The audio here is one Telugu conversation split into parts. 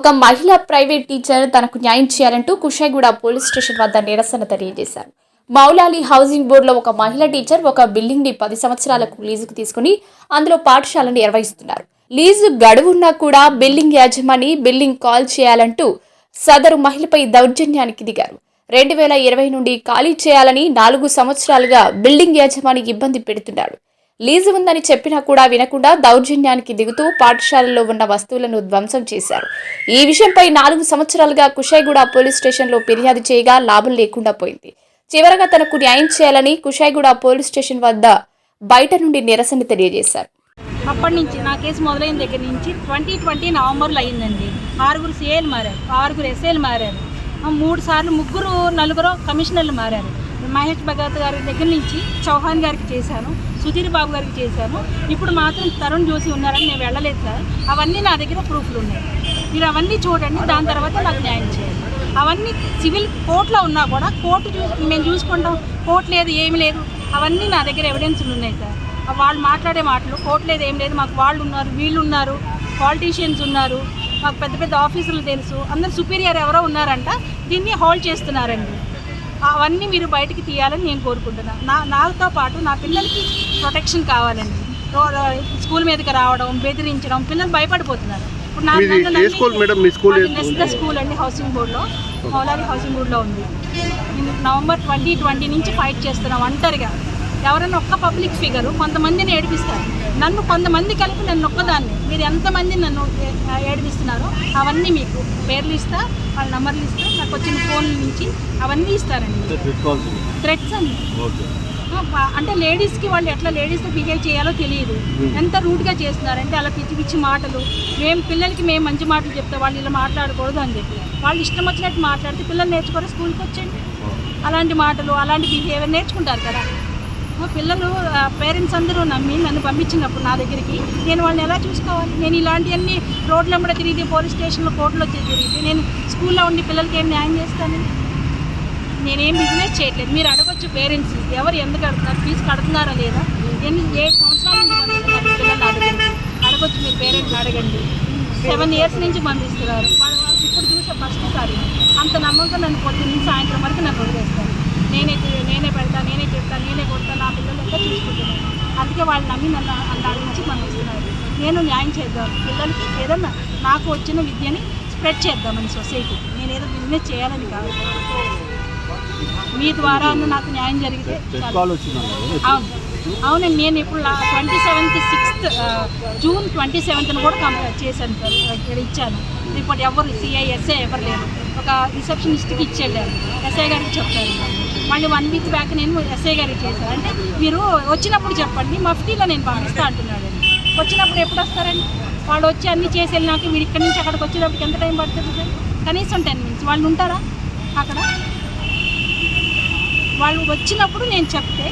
ఒక మహిళా ప్రైవేట్ టీచర్ తనకు న్యాయం చేయాలంటూ కుషాయిగూడ పోలీస్ స్టేషన్ వద్ద నిరసన తెలియజేశారు. మౌలాలి హౌసింగ్ బోర్డులో ఒక మహిళా టీచర్ ఒక బిల్డింగ్ని పది సంవత్సరాలకు లీజుకు తీసుకుని అందులో పాఠశాలను నిర్వహిస్తున్నారు. లీజు గడువున్నా కూడా బిల్డింగ్ యాజమాని బిల్డింగ్ కాల్ చేయాలంటూ సదరు మహిళపై దౌర్జన్యానికి దిగారు. రెండు వేల ఇరవై నుండి ఖాళీ చేయాలని నాలుగు సంవత్సరాలుగా బిల్డింగ్ యాజమాని ఇబ్బంది పెడుతున్నాడు. లీజు ఉందని చెప్పినా కూడా వినకుండా దౌర్జన్యానికి దిగుతూ పాఠశాలలో ఉన్న వస్తువులను ధ్వంసం చేశారు. ఈ విషయంపై నాలుగు సంవత్సరాలుగా కుషాయిగూడ పోలీస్ స్టేషన్లో ఫిర్యాదు చేయగా లాభం లేకుండా పోయింది. చివరగా తనకు న్యాయం చేయాలని కుషాయిగూడ పోలీస్ స్టేషన్ వద్ద బయట నుండి నిరసన తెలియజేశారు. అప్పటి నుంచి నా కేసు మొదలైన దగ్గర నుంచి ట్వంటీ ట్వంటీ నవంబర్లో అయిందండి. ఆరుగురు సీఏలు మారారు ఆరుగురు ఎస్ఏలు మారారు. ఆ, మూడు సార్లు ముగ్గురు నలుగురు కమిషనర్లు మారారు. మహేష్ భగవత్ గారి దగ్గర నుంచి చౌహాన్ గారికి చేశాను సుధీర్ బాబు గారికి చేశాను. ఇప్పుడు మాత్రం తరుణ్ జోషి ఉన్నారని నేను వెళ్ళలేదు సార్. అవన్నీ నా దగ్గర ప్రూఫ్లు ఉన్నాయి. మీరు అవన్నీ చూడండి దాని తర్వాత నాకు న్యాయం చేయండి. అవన్నీ సివిల్ కోర్టులో ఉన్నా కూడా కోర్టు చూ మేము చూసుకుంటాం కోర్టు లేదు ఏమి లేదు. అవన్నీ నా దగ్గర ఎవిడెన్స్లు ఉన్నాయి సార్. వాళ్ళు మాట్లాడే మాటలు కోర్టు లేదు ఏం లేదు మాకు వాళ్ళు ఉన్నారు వీళ్ళు ఉన్నారు పాలిటీషియన్స్ ఉన్నారు మాకు పెద్ద పెద్ద ఆఫీసులు తెలుసు అందరు సుపీరియర్ ఎవరో ఉన్నారంట దీన్ని హోల్డ్ చేస్తున్నారండి. అవన్నీ మీరు బయటికి తీయాలని నేను కోరుకుంటున్నాను. నా నాతో పాటు నా పిల్లలకి ప్రొటెక్షన్ కావాలండి. స్కూల్ మీదకి రావడం బెదిరించడం పిల్లలు భయపడిపోతున్నారు. ఇప్పుడు నా- స్కూల్ అండి హౌసింగ్ బోర్డులో. మౌలాలి హౌసింగ్ బోర్డులో ఉంది. నేను నవంబర్ ట్వంటీ ట్వంటీ నుంచి ఫైట్ చేస్తున్నాం ఒంటరిగా. ఎవరైనా ఒక్క పబ్లిక్ ఫిగర్ కొంతమందిని ఏడిపిస్తారు. నన్ను కొంతమంది కలిపి నన్ను ఒక్కదాన్ని. మీరు ఎంతమంది నన్ను ఏడిపిస్తున్నారో అవన్నీ మీకు పేర్లు ఇస్తా వాళ్ళ నంబర్లు ఇస్తా నాకు వచ్చిన ఫోన్ల నుంచి అవన్నీ ఇస్తారండి. థ్రెట్స్ అండి. అంటే లేడీస్కి వాళ్ళు ఎట్లా లేడీస్తో బిహేవ్ చేయాలో తెలియదు. ఎంత రూడ్గా చేస్తున్నారంటే అలా పిచ్చి పిచ్చి మాటలు. మేము పిల్లలకి మేము మంచి మాటలు చెప్తే వాళ్ళు ఇలా మాట్లాడకూడదు అని చెప్పి. వాళ్ళు ఇష్టం వచ్చినట్టు మాట్లాడితే పిల్లలు నేర్చుకోరు స్కూల్కి వచ్చండి అలాంటి మాటలు అలాంటి బిహేవియర్ నేర్చుకుంటారు కదా. పిల్లలు పేరెంట్స్ అందరూ నమ్మి నన్ను పంపించినప్పుడు నా దగ్గరికి నేను వాళ్ళని ఎలా చూసుకోవాలి? నేను ఇలాంటివన్నీ రోడ్ల వెంబడ తిరిగి పోలీస్ స్టేషన్లో కోర్టులో తిరిగి నేను స్కూల్లో ఉండి పిల్లలకి ఏం న్యాయం చేస్తాను? నేనేం బిజినెస్ చేయట్లేదు. మీరు అడగొచ్చు పేరెంట్స్ ఎవరు ఎందుకు అడుగుతున్నారు? ఫీజు కడుతున్నారా లేదా? ఎన్ని ఏ సంవత్సరాల నుంచి పంపిస్తున్నారు మీ పిల్లలు అడగొచ్చు మీరు పేరెంట్స్ అడగండి. సెవెన్ ఇయర్స్ నుంచి పంపిస్తున్నారు. వాళ్ళు వాళ్ళు ఇప్పుడు చూసే ఫస్ట్ సారి. అంత నమ్మకం నన్ను పొద్దున్న నుంచి సాయంత్రం వరకు నన్ను వదిలేస్తాను నేనే నేనే పెడతా నేనే చెప్తా నేనే కొడతా నా పిల్లలు ఎంత చూసుకుంటున్నాను. అందుకే వాళ్ళు నమ్మి నన్ను దాని నుంచి పంపిస్తున్నారు. నేను న్యాయం చేద్దాం. పిల్లలకి ఏదన్నా నాకు వచ్చిన విద్యని స్ప్రెడ్ చేద్దామని సొసైటీ. నేను ఏదో బిజినెస్ చేయాలని కాదు. మీ ద్వారా నాకు న్యాయం జరిగితే. అవును. అవునండి నేను ఇప్పుడు twenty seventh sixth June twenty సెవెంత్న కూడా కంప్లీట్ చేశాను సార్ ఇక్కడ ఇచ్చాను. రిపోర్ట్ ఎవరు సిఐ ఎస్ఐ ఎవరు లేరు. ఒక రిసెప్షనిస్ట్కి ఇచ్చేళ్ళారు. ఎస్ఐ గారికి చెప్తారు మళ్ళీ వన్ వీక్ బ్యాక్ నేను ఎస్ఐ గారికి చేశాను. అంటే మీరు వచ్చినప్పుడు చెప్పండి మఫ్టీలో నేను పంపిస్తా అంటున్నాడు. వచ్చినప్పుడు ఎప్పుడు వస్తారండి? వాళ్ళు వచ్చి అన్నీ చేసి వెళ్ళినాక వీడు ఇక్కడి నుంచి అక్కడికి వచ్చేటప్పటికి ఎంత టైం పడుతుంది సార్? కనీసం టెన్ మినిట్స్ వాళ్ళు ఉంటారా అక్కడ? వాళ్ళు వచ్చినప్పుడు నేను చెప్తే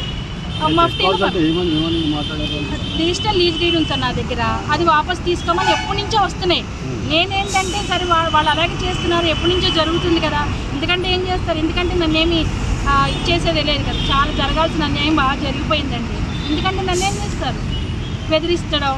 డిజిటల్ లీజ్ డీడ్ ఉంది సార్ నా దగ్గర. అది వాపస్ తీసుకోమని ఎప్పటి నుంచో వస్తున్నాయి. నేనేంటంటే సరే వాళ్ళు వాళ్ళు అలాగే చేస్తున్నారు ఎప్పటి నుంచో జరుగుతుంది కదా. ఎందుకంటే ఏం చేస్తారు? ఎందుకంటే నన్నేమి ఇచ్చేసేది లేదు కదా. చాలా జరగాల్సిన అన్యాయం బాగా జరిగిపోయిందండి. ఎందుకంటే నన్ను ఏం చేస్తారు? బెదిరిస్తడం.